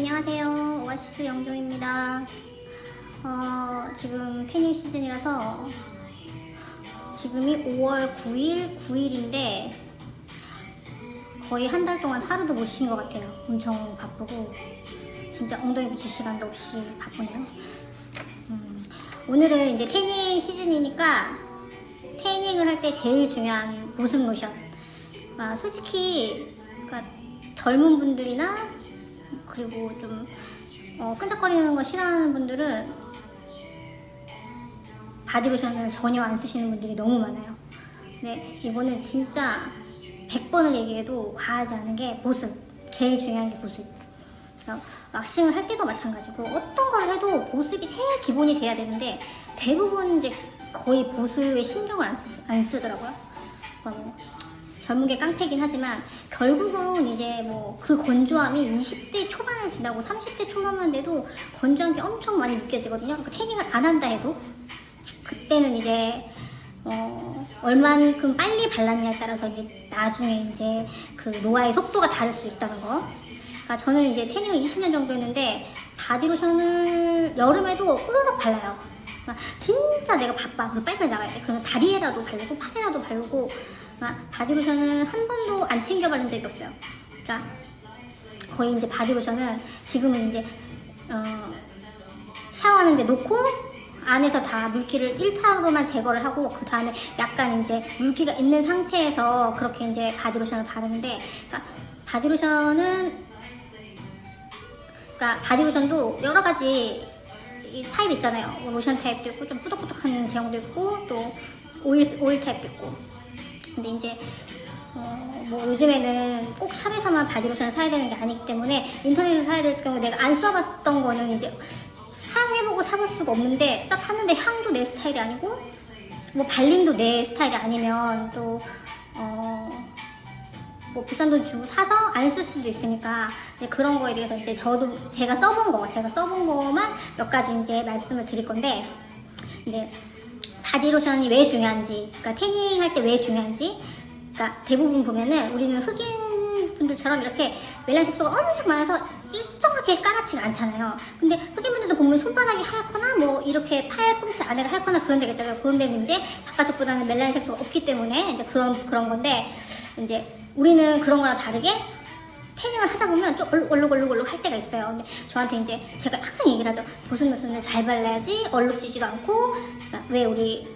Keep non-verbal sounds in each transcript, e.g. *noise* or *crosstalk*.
안녕하세요. 오아시스 영종입니다. 어, 지금 태닝 시즌이라서 지금이 5월 9일, 9일인데 거의 한 달 동안 하루도 못 쉰 것 같아요. 엄청 바쁘고 진짜 엉덩이 붙일 시간도 없이 바쁘네요. 음, 오늘은 이제 태닝 시즌이니까 태닝을 할 때 제일 중요한 보습 로션. 아, 솔직히 그러니까 젊은 분들이나 그리고 좀 어, 끈적거리는 거 싫어하는 분들은 바디로션을 전혀 안 쓰시는 분들이 너무 많아요. 근데 이거는 진짜 100번을 얘기해도 과하지 않은 게 보습. 제일 중요한 게 보습. 왁싱을 할 때도 마찬가지고 어떤 걸 해도 보습이 제일 기본이 돼야 되는데 대부분 이제 거의 보습에 신경을 안, 쓰, 안 쓰더라고요. 뭐 젊은 게 깡패긴 하지만 결국은 이제 뭐 그 건조함이 20대 초반을 지나고 30대 초반만 돼도 건조한 게 엄청 많이 느껴지거든요. 그러니까 태닝을 안 한다 해도 그때는 이제 어, 얼만큼 빨리 발랐냐에 따라서 이제 나중에 이제 그 노화의 속도가 다를 수 있다는 거. 그러니까 저는 이제 태닝을 20년 정도 했는데 바디로션을 여름에도 꾸덕 발라요. 그러니까 진짜 내가 바빠. 빨리빨리 나가야 돼. 그러면 다리에라도 바르고 팔에라도 바르고 바디로션을 한 번도 안 챙겨 바른 적이 없어요. 그러니까 거의 이제 바디로션은 지금은 이제 어, 샤워하는데 놓고 안에서 다 물기를 1차로만 제거를 하고 그 다음에 약간 이제 물기가 있는 상태에서 그렇게 이제 바디로션을 바르는데 그러니까 바디로션은 그러니까 바디로션도 여러 가지 이 타입 있잖아요 로션 타입도 있고 좀 꾸덕꾸덕한 제형도 있고 또 오일 오일 타입도 있고 근데 이제 어, 뭐 요즘에는 꼭 샵에서만 바디로션을 사야 되는 게 아니기 때문에 인터넷에서 사야 될 경우 내가 안 써봤던 거는 이제 사용해보고 사볼 수가 없는데 딱 샀는데 향도 내 스타일이 아니고 뭐 발림도 내 스타일이 아니면 또 어, 뭐 비싼 돈 주고 사서 안 쓸 수도 있으니까 이제 그런 거에 대해서 이제 저도 제가 써본 거 제가 써본 거만 몇 가지 이제 말씀을 드릴 건데 이제 바디로션이 왜 중요한지 그러니까 태닝 할 때 왜 중요한지 그러니까 대부분 보면은 우리는 흑인 분들처럼 이렇게 멜란 색소가 엄청 많아서 일정하게 까맣지가 않잖아요. 근데 흑인 분들도 보면 손바닥이 하얗거나 뭐 이렇게 팔꿈치 안에가 하얗거나 그런 있잖아요. 그런 데는 이제 바깥쪽보다는 멜란 색소가 없기 때문에 이제 그런 그런 건데 이제 우리는 그런 거랑 다르게 태닝을 하다 보면 좀 얼룩얼룩얼룩 할 때가 있어요. 근데 저한테 이제 제가 항상 얘기를 하죠. 보습 로션을 잘 발라야지 얼룩지지도 않고 왜 우리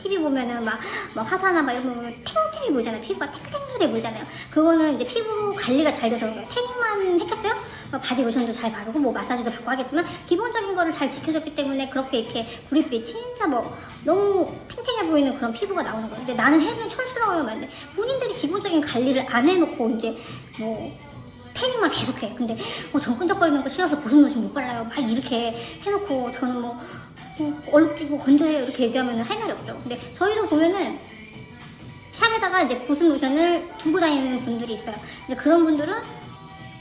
TV 보면은 막, 막 화사나 막 이런 거 보면 탱탱해 보이잖아요. 피부가 탱탱해 보이잖아요. 그거는 이제 피부 관리가 잘 돼서 그래요. 태닝만 했겠어요? 막 바디 로션도 잘 바르고 뭐 마사지도 받고 하겠지만 기본적인 거를 잘 지켜줬기 때문에 그렇게 이렇게 구릿빛 진짜 뭐 너무 탱탱해 보이는 그런 피부가 나오는 거예요. 근데 나는 해면 촌스러워요. 말인데 본인들이 기본적인 관리를 안 해놓고 이제 뭐 태닝만 계속해. 근데 어, 전 끈적거리는 거 싫어서 보습 로션 못 발라요. 막 이렇게 해놓고 저는 뭐 어, 얼룩지고 건조해요 이렇게 얘기하면 할 말이 없죠. 근데 저희도 보면은 샵에다가 이제 보습 로션을 두고 다니는 분들이 있어요. 이제 그런 분들은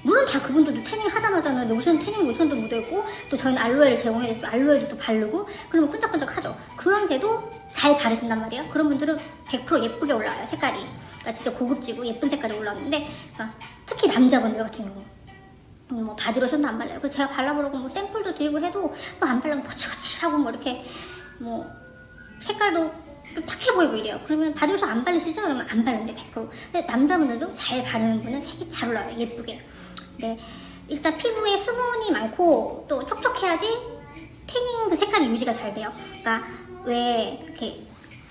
물론 다 그분들도 태닝 하자마자는 로션 태닝 로션도 묻어있고 또 저희는 알로에를 제공해서 또 알로에도 또 바르고 그러면 끈적끈적하죠. 그런데도 잘 바르신단 말이에요. 그런 분들은 100% 예쁘게 올라와요 색깔이. 그러니까 진짜 고급지고 예쁜 색깔이 올라오는데 그러니까 특히 남자분들 같은 경우 음, 뭐 바디로션도 안 발라요. 그 제가 발라보라고 뭐 샘플도 드리고 해도 뭐 안 발라면 거칠거칠하고 뭐 이렇게 뭐 색깔도 좀 탁해 보이고 이래요. 그러면 바디로션 안 바르시죠? 그러면 안 바르는데 100%. 근데 남자분들도 잘 바르는 분은 색이 잘 올라와요. 예쁘게. 네. 일단 피부에 수분이 많고 또 촉촉해야지 태닝 그 색깔이 유지가 잘 돼요. 그러니까 왜 이렇게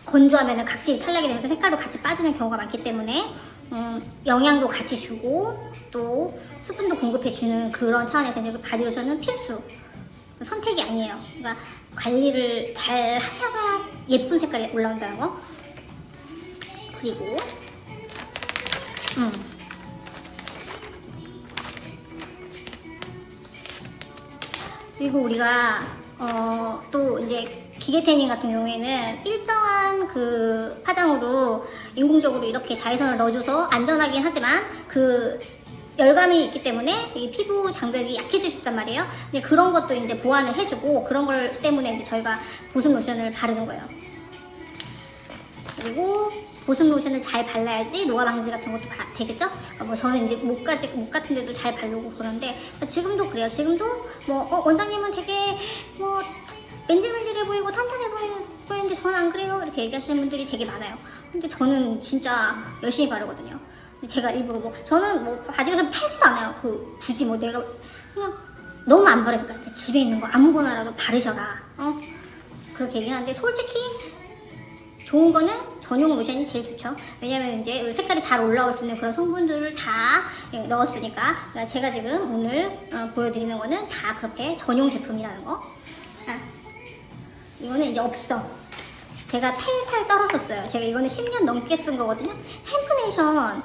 건조하면 각질이 탈락이 되면서 색깔도 같이 빠지는 경우가 많기 때문에 음, 영양도 같이 주고 또 수분도 공급해주는 그런 차원에서 이제 그 바디로션은 필수 선택이 아니에요. 그러니까 관리를 잘 하셔야 예쁜 색깔이 올라온다는 거. 그리고 음. 그리고 우리가 어, 또 이제 기계 태닝 같은 경우에는 일정한 그 파장으로 인공적으로 이렇게 자외선을 넣어줘서 안전하긴 하지만 그 열감이 있기 때문에 이 피부 장벽이 약해질 수 있단 말이에요. 근데 그런 것도 이제 보완을 해주고 그런 걸 때문에 이제 저희가 보습 로션을 바르는 거예요. 그리고 보습 로션을 잘 발라야지 노화 방지 같은 것도 바- 되겠죠? 어, 뭐 저는 이제 목까지 목 같은 데도 잘 바르고 그러는데 지금도 그래요. 지금도 뭐 어, 원장님은 되게 뭐 맨질맨질해 보이고 탄탄해 보이- 보이는데 저는 안 그래요. 이렇게 얘기하시는 분들이 되게 많아요. 근데 저는 진짜 열심히 바르거든요. 제가 일부러 뭐 저는 뭐 바디로션 팔지도 않아요. 그 굳이 뭐 내가 그냥 너무 안 바르니까 집에 있는 거 아무거나라도 바르셔라. 어? 그렇게 얘기하는데 솔직히 좋은 거는 전용 로션이 제일 좋죠. 왜냐면 이제 색깔이 잘 올라올 수 있는 그런 성분들을 다 예, 넣었으니까. 그러니까 제가 지금 오늘 어, 보여드리는 거는 다 그렇게 전용 제품이라는 거. 아, 이거는 이제 없어. 제가 탈탈 떨었었어요. 제가 이거는 10년 넘게 쓴 거거든요. 햄프네이션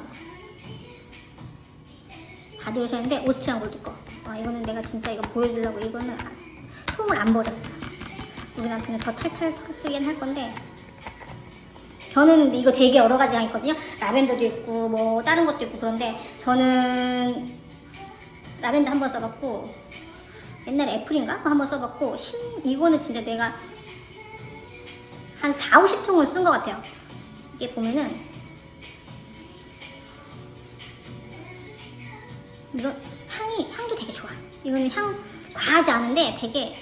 바디로션인데 오스트리안 골드 거. 아, 이거는 내가 진짜 이거 보여주려고 이거는 아, 통을 안 버렸어. 우리 남편은 더 탈탈 쓰긴 할 건데 저는 이거 되게 여러 가지 향 있거든요. 라벤더도 있고 뭐 다른 것도 있고 그런데 저는 라벤더 한 번 써봤고 옛날에 애플인가 한번 써봤고 신, 이거는 진짜 내가 한 4, 50통을 쓴 것 같아요. 이게 보면은 이거 향이 향도 되게 좋아. 이거는 향 과하지 않은데 되게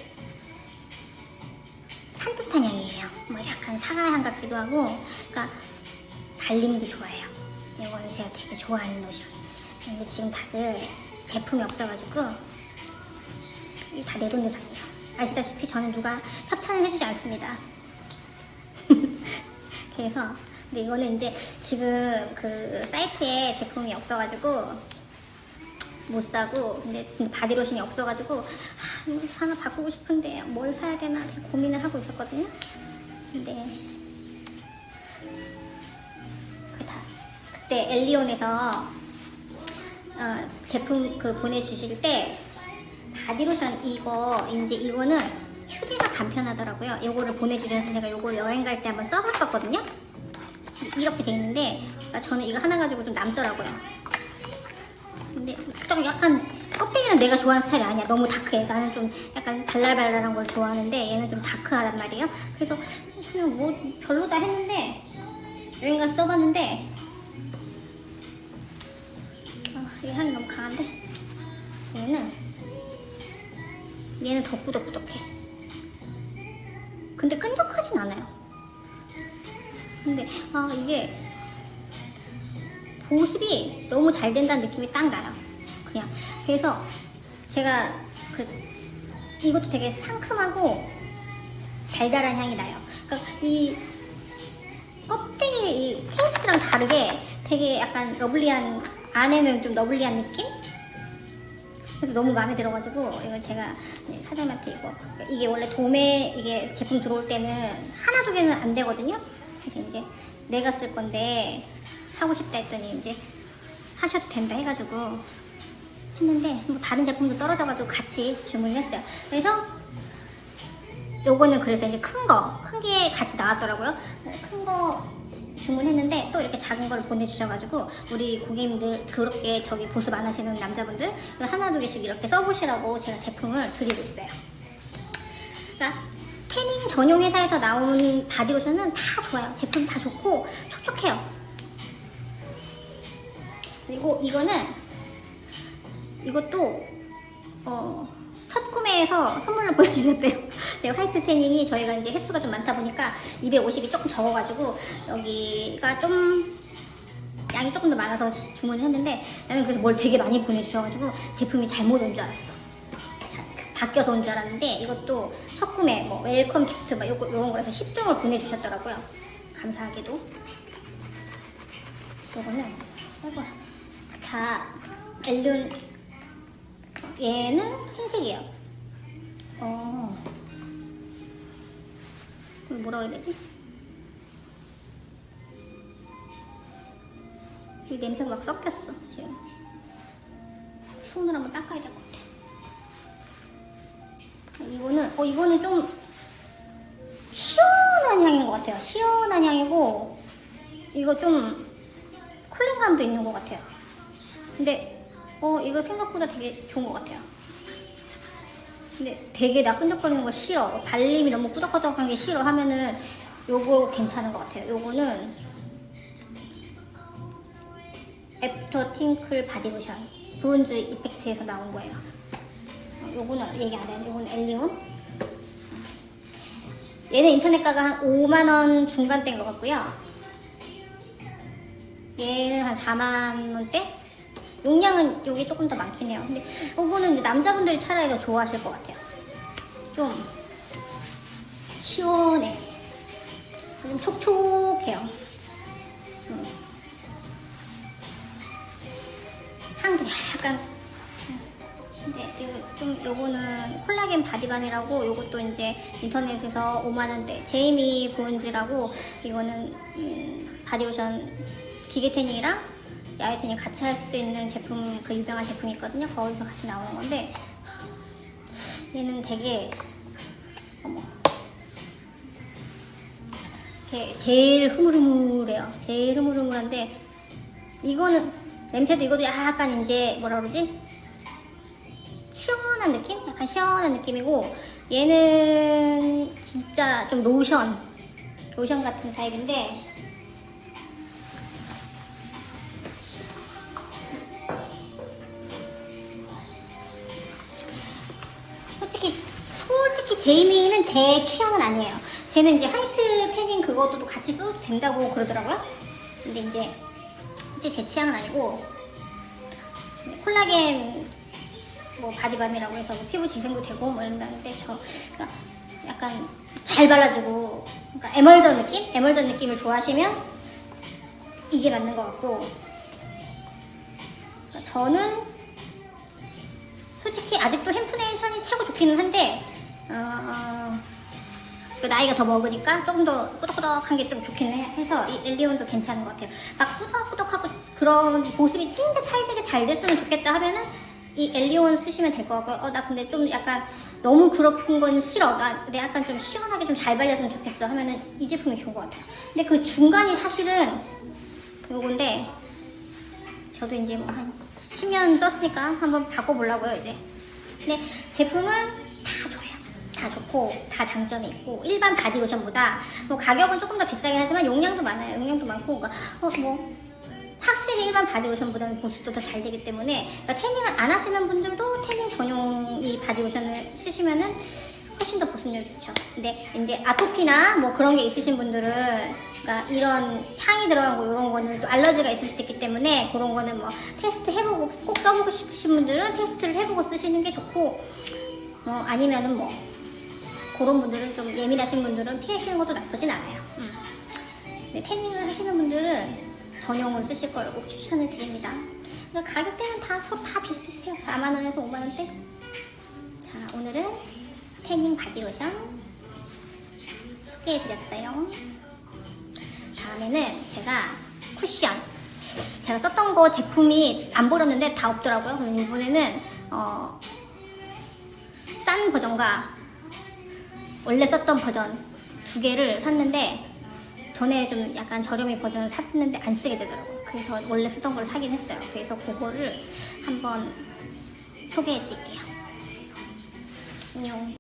산뜻한 향이에요. 뭐 약간 사과 향 같기도 하고, 그러니까 발림도 좋아해요. 이거는 제가 되게 좋아하는 로션. 근데 지금 다들 제품이 없어가지고 이다 내 돈내 샀네요. 아시다시피 저는 누가 협찬을 해주지 않습니다. 그래서 근데 이거는 이제 지금 그 사이트에 제품이 없어가지고 못 사고 근데, 바디로션이 없어가지고 아, 하나 바꾸고 싶은데 뭘 사야 되나 고민을 하고 있었거든요. 근데 그다 그때 엘리온에서 어, 제품 그 보내주실 때 바디로션 이거 이제 이거는 휴대가 간편하더라고요. 이거를 보내주셔서 제가 이거 여행 갈 때 한번 써봤었거든요. 이렇게 돼 있는데 그러니까 저는 이거 하나 가지고 좀 남더라고요. 근데 좀 약간 껍데기는 내가 좋아하는 스타일이 아니야. 너무 다크해. 나는 좀 약간 발랄발랄한 걸 좋아하는데 얘는 좀 다크하단 말이에요. 그래서 그냥 뭐 별로다 했는데 여행 가서 써봤는데 아, 이 향이 너무 강한데 얘는 얘는 더 꾸덕꾸덕해. 근데 끈적하진 않아요. 근데 아 이게 보습이 너무 잘 된다는 느낌이 딱 나요. 그냥 그래서 제가 그 이것도 되게 상큼하고 달달한 향이 나요. 그러니까 이 껍데기 이 케이스랑 다르게 되게 약간 러블리한 안에는 좀 러블리한 느낌? 그래서 너무 마음에 들어가지고 이거 제가 사장님한테 이거 이게 원래 도매 이게 제품 들어올 때는 하나 두 개는 안 되거든요. 그래서 이제 내가 쓸 건데 사고 싶다 했더니 이제 사셔도 된다 해가지고 했는데 뭐 다른 제품도 떨어져가지고 같이 주문을 했어요. 그래서 요거는 그래서 이제 큰 거, 큰 게 같이 나왔더라고요. 큰 거 주문했는데 또 이렇게 작은 걸 보내주셔가지고 우리 고객님들 그렇게 저기 보습 안 하시는 남자분들 하나 두 개씩 이렇게 써보시라고 제가 제품을 드리고 있어요. 그러니까 태닝 전용 회사에서 나온 바디로션은 다 좋아요. 제품 다 좋고 촉촉해요. 그리고 이거는 이것도 어, 첫 구매에서 선물로 *laughs* 보내주셨대요. 네, 화이트 태닝이 저희가 이제 횟수가 좀 많다 보니까 250이 조금 적어가지고 여기가 좀 양이 조금 더 많아서 주문을 했는데 나는 그래서 뭘 되게 많이 보내주셔가지고 제품이 잘못 온 줄 알았어. 자, 바뀌어서 온 줄 알았는데 이것도 첫 구매 뭐 웰컴 기프트 막 요거 요런 거라서 10종을 보내주셨더라고요. 감사하게도. 요거는 새거 다 엘륜 얘는 흰색이에요. 어. 이거 뭐라 그래야 되지? 이 냄새가 막 섞였어 지금. 손을 한번 닦아야 될 것 같아. 이거는 어 이거는 좀 시원한 향인 것 같아요. 시원한 향이고 이거 좀 쿨링감도 있는 것 같아요. 근데 어 이거 생각보다 되게 좋은 것 같아요. 근데 되게 나 끈적거리는 거 싫어. 발림이 너무 꾸덕꾸덕한 게 싫어 하면은 요거 괜찮은 것 같아요. 요거는 애프터 팅클 바디로션 브론즈 이펙트에서 나온 거예요. 어, 요거는 얘기 안 해요. 요거는 엘리온. 얘는 인터넷가가 한 5만원 중간대인 것 같고요. 얘는 한 4만원대? 용량은 요게 조금 더 많긴 해요. 근데 이제 남자분들이 차라리 더 좋아하실 것 같아요. 좀 시원해. 좀 촉촉해요. 음. 향도 약간 근데 이거 좀 요거는 콜라겐 바디밤이라고 요것도 이제 인터넷에서 5만 원대 제이미 브론즈라고 이거는 음, 바디로션 기계 태닝이랑 태닝 같이 할 수 있는 제품 그 유명한 제품이 있거든요. 거기서 같이 나오는 건데 얘는 되게 어머 제일 흐물흐물해요. 제일 흐물흐물한데 이거는 냄새도 이것도 약간 이제 뭐라 그러지? 시원한 느낌? 약간 시원한 느낌이고 얘는 진짜 좀 로션 로션 같은 타입인데 제이미는 제 취향은 아니에요. 쟤는 이제 화이트 태닝 그것도 같이 써도 된다고 그러더라고요. 근데 이제 솔직히 제 취향은 아니고 콜라겐 뭐 바디밤이라고 해서 뭐 피부 재생도 되고 뭐 이런다는데 저 그러니까 약간 잘 발라지고 그러니까 에멀전 느낌? 에멀전 느낌을 좋아하시면 이게 맞는 것 같고 그러니까 저는 솔직히 아직도 햄프네이션이 최고 좋기는 한데 어, 그 나이가 더 먹으니까 조금 더 꾸덕꾸덕한 게 좀 좋긴 해- 해서 이 엘리온도 괜찮은 것 같아요. 막 꾸덕꾸덕하고 그런 보습이 진짜 찰지게 잘 됐으면 좋겠다 하면은 이 엘리온 쓰시면 될 것 같고요. 어, 나 근데 좀 약간 너무 그렇은 건 싫어. 나 근데 약간 좀 시원하게 좀 잘 발렸으면 좋겠어 하면은 이 제품이 좋은 것 같아요. 근데 그 중간이 사실은 요건데 저도 이제 뭐 한 10년 썼으니까 한번 바꿔보려고요, 이제. 근데 제품은 다 좋고, 다 장점이 있고, 일반 바디로션보다, 뭐 가격은 조금 더 비싸긴 하지만 용량도 많아요. 용량도 많고, 그러니까, 어, 뭐, 확실히 일반 바디로션보다는 보습도 더 잘 되기 때문에, 그러니까 태닝을 안 하시는 분들도 태닝 전용 이 바디로션을 쓰시면은 훨씬 더 보습력이 좋죠. 근데 이제 아토피나 뭐 그런 게 있으신 분들은 그러니까 이런 향이 들어간 거 이런 거는 또 알러지가 있을 수도 있기 때문에 그런 거는 뭐 테스트 해보고 꼭 써보고 싶으신 분들은 테스트를 해보고 쓰시는 게 좋고 어, 아니면은 뭐 그런 분들은 좀 예민하신 분들은 피하시는 것도 나쁘진 않아요. 음. 근데 태닝을 하시는 분들은 전용을 쓰실 걸꼭 추천을 드립니다. 그러니까 가격대는 다, 서- 다 비슷비슷해요. 4만원에서 5만원대. 자, 오늘은 태닝 바디로션 소개해드렸어요. 다음에는 제가 쿠션. 제가 썼던 거 제품이 안 버렸는데 다 없더라고요. 그래서 이번에는 어, 싼 버전과 원래 썼던 버전 두 개를 샀는데 전에 좀 약간 저렴이 버전을 샀는데 안 쓰게 되더라고요. 그래서 원래 쓰던 걸 사긴 했어요. 그래서 그거를 한번 소개해 드릴게요. 안녕.